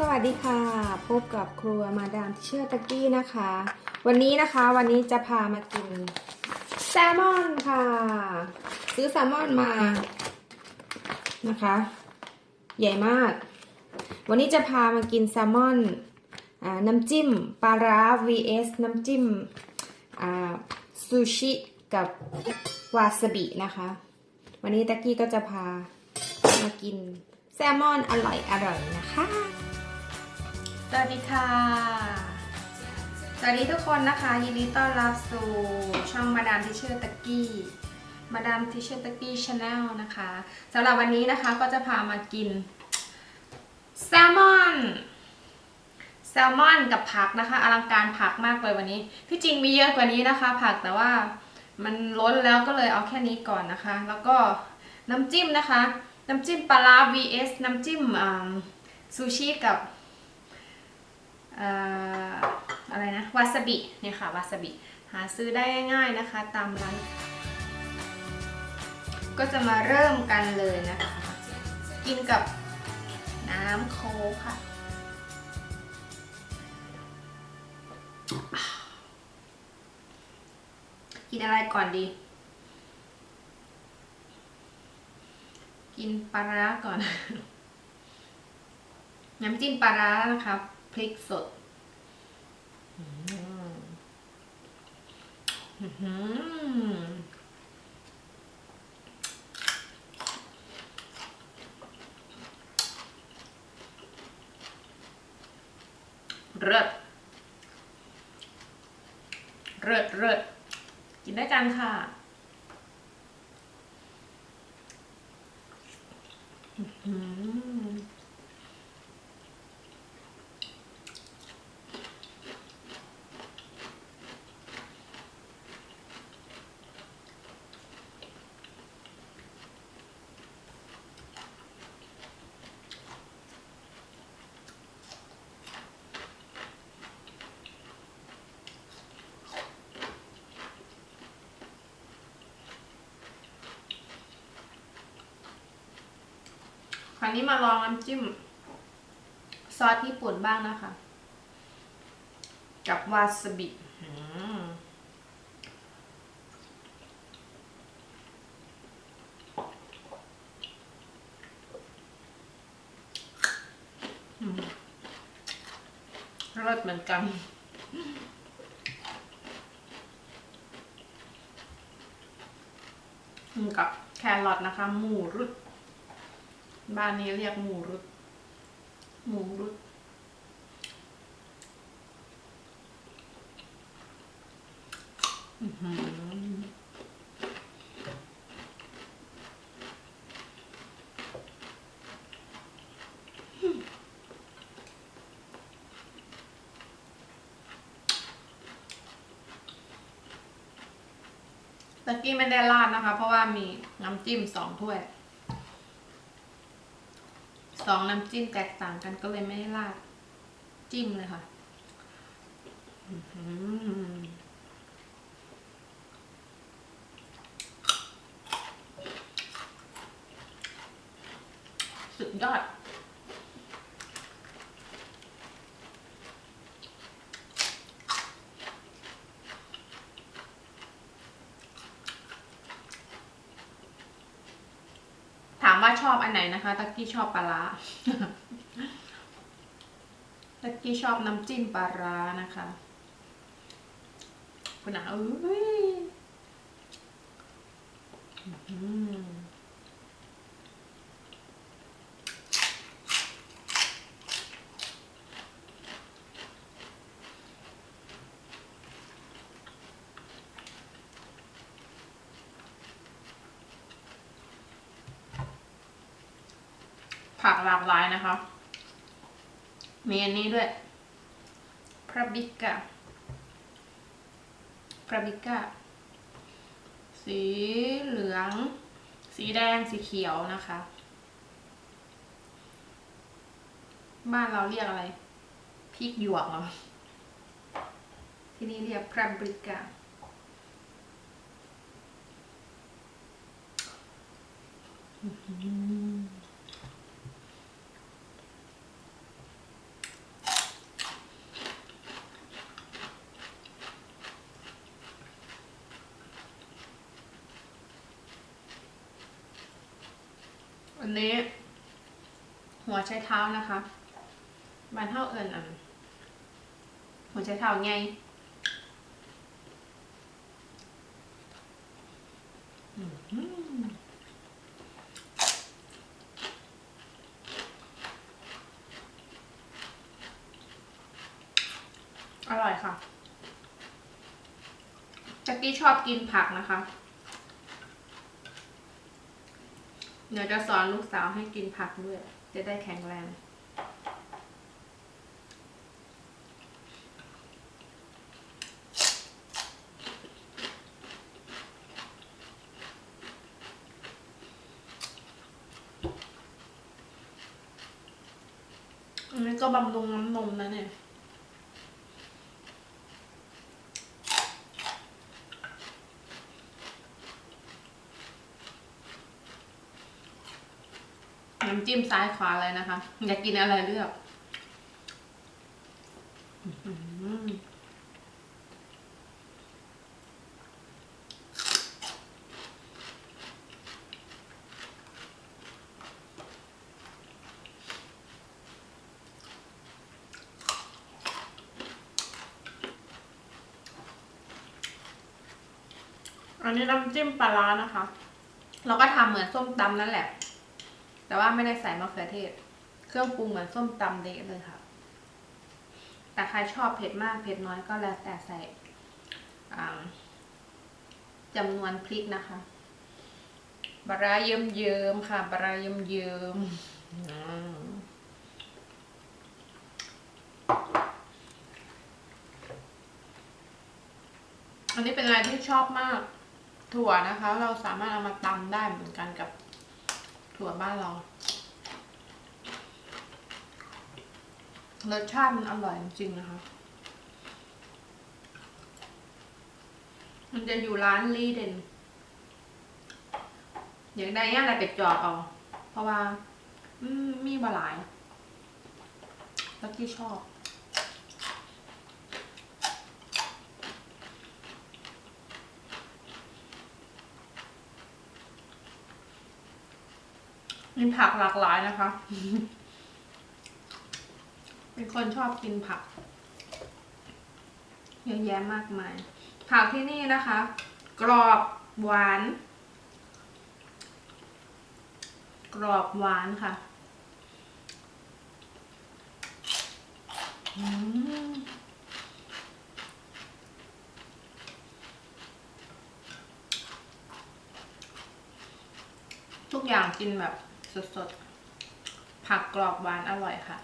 สวัสดีค่ะ พบกับครัวมาดามที่เชื่อตะกี้นะคะ วันนี้นะคะวันนี้จะพามากินแซลมอนค่ะ ซื้อแซลมอนมานะคะ ใหญ่มาก วันนี้จะพามากินแซลมอนอน้ำจิ้มปลาร้า vs น้ำจิ้มซูชิกับวาซาบินะคะ วันนี้ตะกี้ก็จะพามากินแซลมอนอร่อยอร่อยๆนะคะ วัสดีค่ะ สวัสดีทุกคนนะคะ ยินดีต้อนรับสู่ช่องมาดามทิเชอร์ตะกี้มาดามทิเชอร์ตะกี้ชาแนลนะคะสำหรับวันนี้นะคะก็จะพามากินแซลมอนแซลมอนกับผักนะคะ อลังการผักมากเลยวันนี้ ที่จริงมีเยอะกว่านี้นะคะ ผักแต่ว่ามันล้นแล้วก็เลยเอาแค่นี้ก่อนนะคะ แล้วก็น้ำจิ้มนะคะ น้ำจิ้มปลา vs น้ำจิ้มซูชิกับ อะไรนะวาซาบิเนี่ยค่ะวาซาบิหาซื้อได้ง่ายๆนะคะ ตามร้านก็จะมาเริ่มกันเลยนะคะ กินกับน้ำโคค่ะ กินอะไรก่อนดี กินปลาร้าก่อน น้ำจิ้มปลาร้านะครับ พริกสดอืมอื้อหือเลิศเลิศเลิศกินได้วยกันค่ะอื้อ ราวนี้มาลองน้ำจิ้ม ซอสญี่ปุ่นบ้างนะคะ กับวาซาบิรสเหมือนกัน กับแครอทนะคะ หมูรุด บ้านนี้เรียกหมูรุด หมูรุด อือหือตะกี้ไม่ได้ราดนะคะ เพราะว่ามีน้ำจิ้มสองถ้วย สองน้ำจิ้มแตกต่างกันก็เลยไม่ได้ราดจิ้มเลยค่ะอื้อหือสุดยอด ถามว่าช อบอันไหนนะคะ ตักกี้ชอบปลาร้าตักกี้ชอบน้ำจิ้มปลาร้านะคะคุณอาเอ้ยอื้อหือ ผักหลากหลายนะคะ มีอันนี้ด้วยพราบิก้าพราบิก้าสีเหลือง สีแดงสีเขียวนะคะ บ้านเราเรียกอะไรพริกหยวกเหรอที่นี่เรียกพราบิก้าอื อันนี้ หัวใช้เท้านะคะบานเท่าเอิญอันหัวใช้เท้าไงอื้อหืออร่อยค่ะจักกี้ชอบกินผักนะคะ เดี๋ยวจะสอนลูกสาวให้กินผักด้วย จะได้แข็งแรง อันนี้ก็บำรุงน้ำนมนะเนี่ย น้ำจิ้มซ้ายขวาเลยนะคะ อยากกินอะไรเลือกอื้อหืออันนี้น้ำจิ้มปลาร้านะคะ เราก็ทำเหมือนส้มตำนั่นแหละ แต่ว่าไม่ได้ใส่มะเขือเทศ เครื่องปรุงเหมือนส้มตำเดะเลยค่ะ แต่ใครชอบเผ็ดมากเผ็ดน้อยก็แล้วแต่ใส่อ่าจำนวนพริกนะคะบาราเยิ้มเยิมๆค่ะบาราเยิ้มเยิมๆอืมอันนี้เป็นอะไรที่ชอบมาก ถั่วนะคะ เราสามารถเอามาตำได้เหมือนกันกับ ถั่วบ้านเรา รสชาติมันอร่อยจริงๆนะคะ มันจะอยู่ร้านลีเดนอยากได้ย่างอะไรไปจอดเอา เพราะว่ามมีบหลาย แล้วที่ชอบ มีผักหลากหลายนะคะ เป็นคนชอบกินผัก เยอะแยะมากมาย ผักที่นี่นะคะ กรอบหวาน กรอบหวานค่ะทุกอย่างกินแบบ สดๆ ผักกรอบหวานอร่อยค่ะ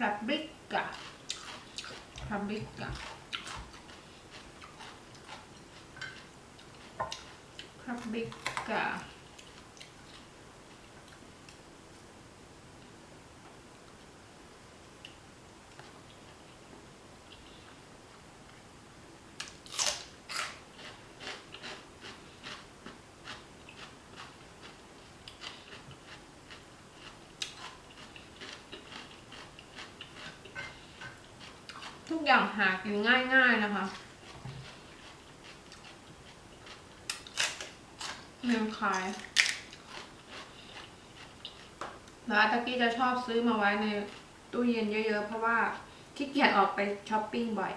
paprika paprika paprika ทุกอย่างหากินง่าย ๆ นะคะ เมืองขายแล้วอาตะกี้จะชอบซื้อมาไว้ในตู้เย็นเยอะๆ เพราะว่าขี้เกียจออกไปช้อปปิ้งบ่อย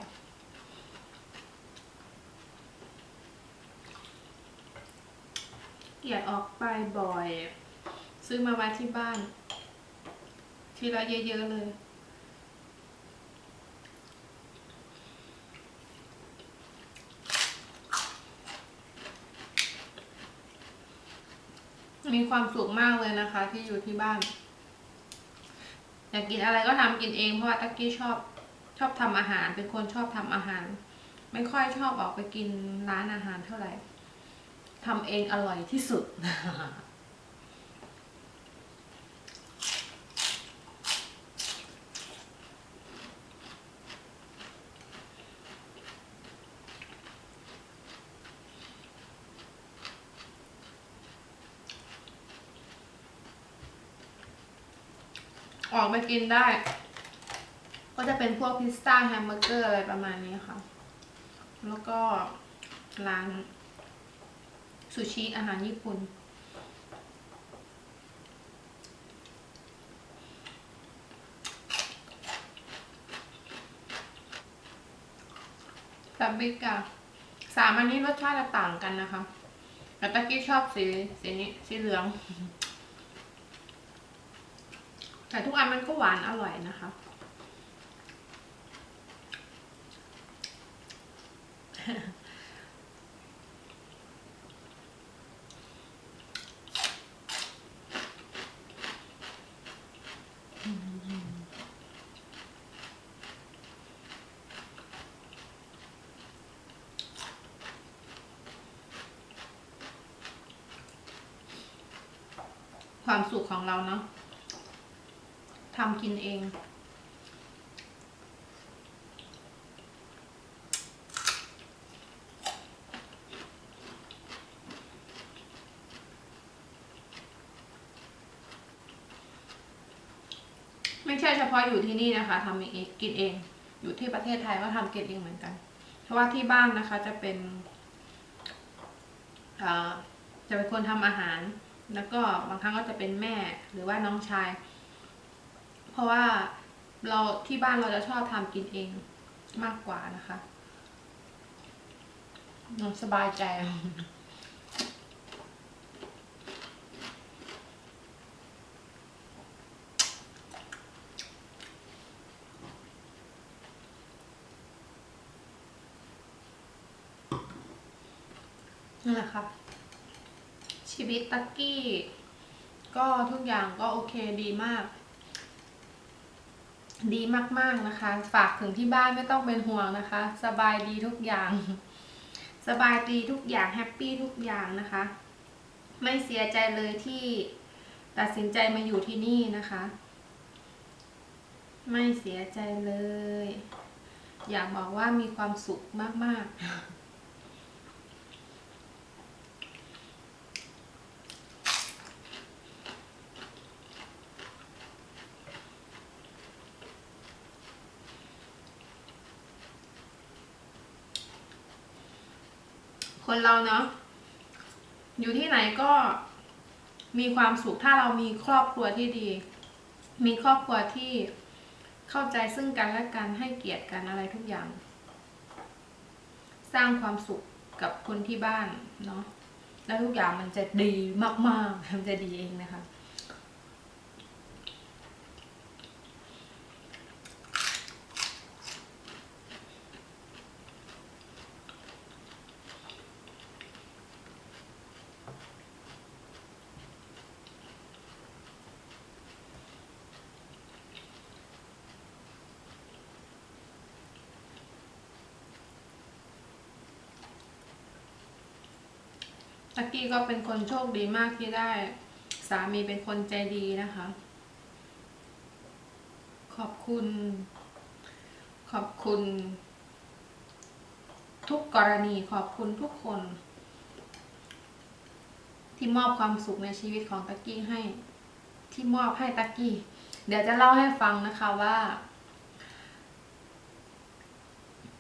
เกียจออกไปบ่อย ซื้อมาไว้ที่บ้าน ทีละเยอะๆเลย มีความสุขมากเลยนะคะ ที่อยู่ที่บ้านอยากกินอะไรก็ทำกินเองเพราะว่าตักกี้ชอบชอบทำอาหาร เป็นคนชอบทำอาหาร ไม่ค่อยชอบออกไปกินร้านอาหารเท่าไหร่ทำเองอร่อยที่สุด ไปกินได้ ก็จะเป็นพวกพิซซ่าแฮมเบอร์เกอร์อะไรประมาณนี้ค่ะ แล้วก็ร้านซูชิอาหารญี่ปุ่นแบบบิ๊กอะสามอันนี้รสชาติจะต่างกันนะคะแต่ตะกี้ชอบสีสีนี้สีเหลือง แต่ทุกอันมันก็หวานอร่อยนะคะ ความสุขของเราเนาะ ทำกินเอง ไม่ใช่เฉพาะอยู่ที่นี่นะคะทำเองกินเอง อยู่ที่ประเทศไทยก็ทำกินเองเหมือนกัน เพราะว่าที่บ้านนะคะจะเป็นจะเป็นคนทำอาหาร แล้วก็บางครั้งก็จะเป็นแม่หรือว่าน้องชาย เพราะว่าเราที่บ้านเราจะชอบทำกินเองมากกว่านะคะสบายใจนั่นแหละค่ะชีวิตตักกี้ ก็ทุกอย่างก็โอเคดีมาก ดีมากๆนะคะ ฝากถึงที่บ้านไม่ต้องเป็นห่วงนะคะ สบายดีทุกอย่าง สบายดีทุกอย่างแฮปปี้ทุกอย่างนะคะ ไม่เสียใจเลยที่ตัดสินใจมาอยู่ที่นี่นะคะ ไม่เสียใจเลย อยากบอกว่ามีความสุขมากๆ คนเราเนาะอยู่ที่ไหนก็มีความสุขถ้าเรามีครอบครัวที่ดี มีครอบครัวที่เข้าใจซึ่งกันและกันให้เกียรติกันอะไรทุกอย่าง สร้างความสุขกับคนที่บ้านเนาะแล้วทุกอย่างมันจะดีมากๆมันจะดีเองนะคะ ตักกี้ก็เป็นคนโชคดีมากที่ได้ สามีเป็นคนใจดีนะคะ ขอบคุณ ขอบคุณ ทุกกรณีขอบคุณทุกคน ที่มอบความสุขในชีวิตของตักกี้ให้ ที่มอบให้ตักกี้ เดี๋ยวจะเล่าให้ฟังนะคะว่า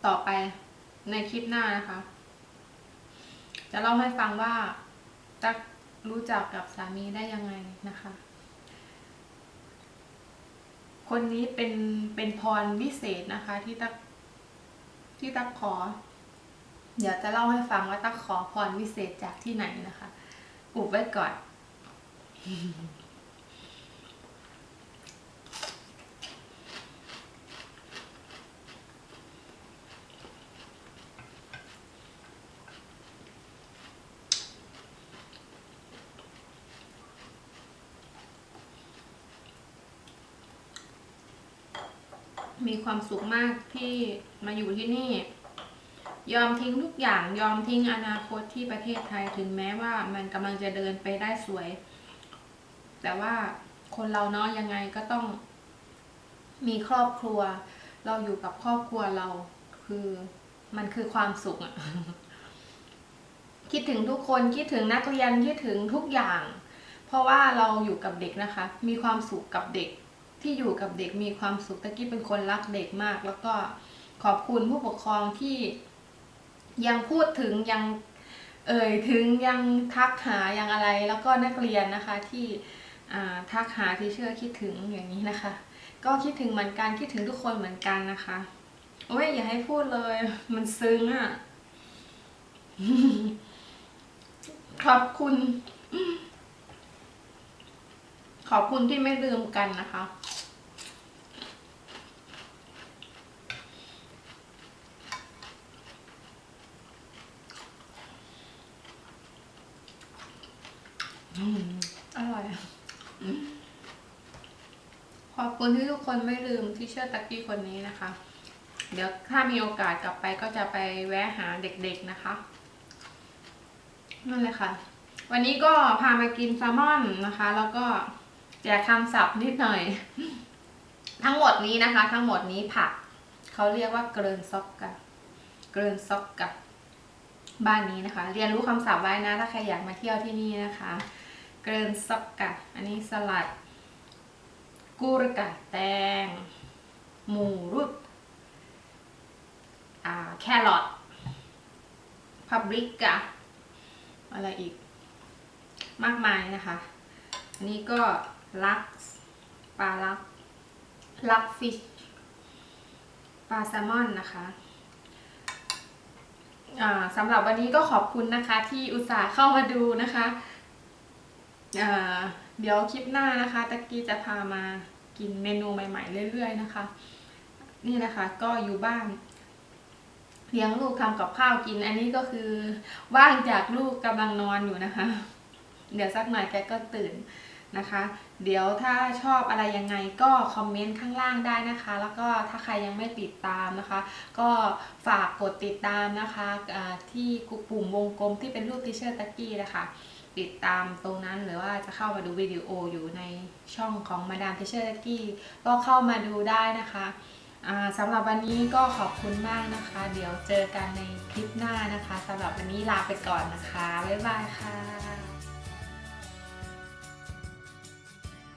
ต่อไปในคลิปหน้านะคะ จะเล่าให้ฟังว่าตักรู้จักกับสามีได้ยังไงนะคะ คนนี้เป็นเป็นพรวิเศษนะคะ ที่ตักที่ตักขอ เดี๋ยวจะเล่าให้ฟังว่าตักขอพรวิเศษจากที่ไหนนะคะ อุบไว้ก่อน มีความสุขมากที่มาอยู่ที่นี่ ยอมทิ้งทุกอย่างยอมทิ้งอนาคตที่ประเทศไทยถึงแม้ว่ามันกำลังจะเดินไปได้สวย แต่ว่าคนเราเนาะยังไงก็ต้อง มีครอบครัว เราอยู่กับครอบครัวเรา คือมันคือความสุขอะคิดถึงทุกคนคิดถึงนักเรียนคิดถึงทุกอย่าง เพราะว่าเราอยู่กับเด็กนะคะ มีความสุขกับเด็ก ที่อยู่กับเด็กมีความสุขตะกี้เป็นคนรักเด็กมาก แล้วก็ขอบคุณผู้ปกครองที่ยังพูดถึงยังเอ่ยถึงยังทักหายังอะไรแล้วก็นักเรียนนะคะที่ทักหาที่เชื่อคิดถึงอย่างนี้นะคะ ก็คิดถึงเหมือนกันคิดถึงทุกคนเหมือนกันนะคะโอ้ยอย่าให้พูดเลย มันซึ้งอะ่ะขอบคุณ ขอบคุณที่ไม่ลืมกันนะคะ อร่อยขอบคุณที่ทุกคนไม่ลืมที่เชื่อตักกี้คนนี้นะคะ เดี๋ยวถ้ามีโอกาสกลับไปก็จะไปแวะหาเด็กๆนะคะนั่นเลยค่ะ วันนี้ก็พามากินแซลมอนนะคะ แล้วก็แจกคำศัพท์นิดหน่อย ทั้งหมดนี้นะคะ ทั้งหมดนี้ผักเขาเรียกว่าเกรินซอกกะเกรินซอกกะบ้านนี้นะคะ เรียนรู้คำศัพท์ไว้นะ ถ้าใครอยากมาเที่ยวที่นี่นะคะ เกรนซอกกะ อันนี้สลัด กูรกะแตง หมูรุดแครอทพับริกะ อะไรอีก มากมายนะคะ อันนี้ก็ลักปลาลักลักฟิชปลาแซลมอนนะคะสำหรับวันนี้ก็ขอบคุณนะคะที่อุตส่าห์เข้ามาดูนะคะ เดี๋ยวคลิปหน้านะคะตะกี้จะพามากินเมนูใหม่ ๆ เรื่อย ๆ นะคะ นี่นะคะก็อยู่บ้านเลี้ยงลูกทำกับข้าวกิน อันนี้ก็คือว่างจากลูกกำลังนอนอยู่นะคะ เดี๋ยวสักหน่อยแกก็ตื่นนะคะ เดี๋ยวถ้าชอบอะไรยังไงก็คอมเมนต์ข้างล่างได้นะคะ แล้วก็ถ้าใครยังไม่ติดตามนะคะ ก็ฝากกดติดตามนะคะที่ปุ่มวงกลมที่เป็นรูปทิเชอร์ตะกี้นะคะ ติดตามตรงนั้นหรือว่าจะเข้ามาดูวิดีโออยู่ในช่องของมาดามทิเชอร์กี้ก็เข้ามาดูได้นะคะสำหรับวันนี้ก็ขอบคุณมากนะคะ เดี๋ยวเจอกันในคลิปหน้านะคะสำหรับวันนี้ลาไปก่อนนะคะ บ๊ายบายค่ะ